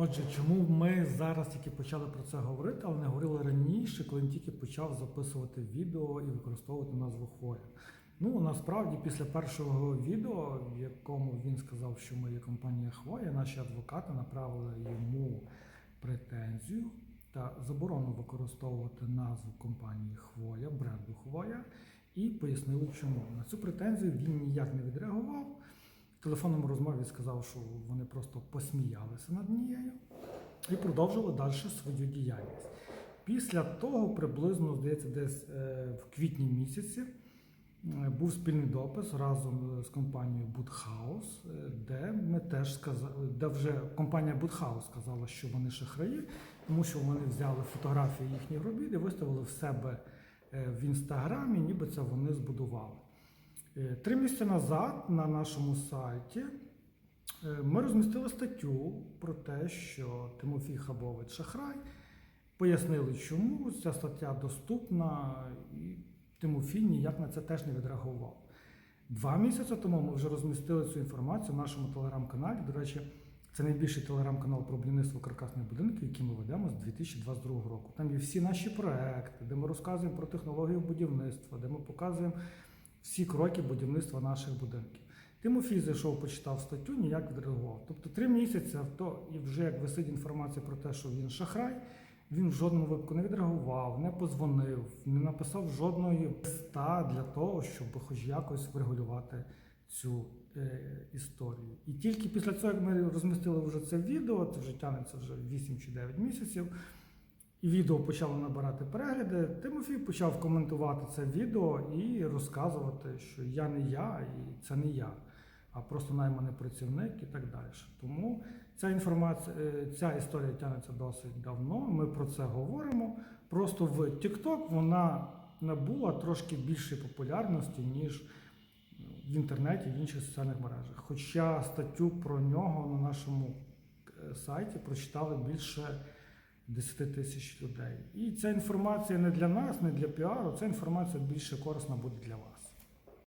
Отже, чому ми зараз тільки почали про це говорити, але не говорили раніше, коли він тільки почав записувати відео і використовувати назву Хвоя? Ну насправді, після першого відео, в якому він сказав, що ми є компанія Хвоя, наші адвокати направили йому претензію та заборону використовувати назву компанії Хвоя, бренду Хвоя, і пояснили, чому. На цю претензію він ніяк не відреагував. В телефонному розмові сказав, що вони просто посміялися над нею і продовжили далі свою діяльність. Після того, приблизно, здається, десь е, в квітні місяці е, був спільний допис разом з компанією Будхаус, е, де ми теж сказали, де вже компанія Будхаус сказала, що вони шахраї, тому що вони взяли фотографії їхніх робіт і виставили в себе е, в інстаграмі, ніби це вони збудували. Е, Три місяці назад на нашому сайті е, ми розмістили статтю про те, що Тимофій Хабович шахрай. Пояснили, чому ця стаття доступна, і Тимофій ніяк на це теж не відреагував. Два місяці тому ми вже розмістили цю інформацію в нашому телеграм-каналі. До речі, це найбільший телеграм-канал про будівництво каркасних будинків, який ми ведемо з 2022 року. Там є всі наші проекти, де ми розказуємо про технологію будівництва, де ми показуємо всі кроки будівництва наших будинків. Тимофій зайшов, почитав статтю, ніяк відреагував. Тобто три місяці то і вже як висить інформація про те, що він шахрай, він в жодному випадку не відреагував, не позвонив, не написав жодної листа для того, щоб хоч якось врегулювати цю е, історію. І тільки після цього, як ми розмістили вже це відео, це вже тягнеться вже 8 чи 9 місяців. І відео почало набирати перегляди. Тимофій почав коментувати це відео і розказувати, що я не я і це не я, а просто найманий працівник і так далі. Тому ця інформація, е, ця історія тягнеться досить давно. Ми про це говоримо. Просто в TikTok вона набула трошки більшої популярності, ніж в інтернеті, в інших соціальних мережах. Хоча статтю про нього на нашому е, сайті прочитали більше 10 тисяч людей. І ця інформація не для нас, не для піару, ця інформація більше корисна буде для вас.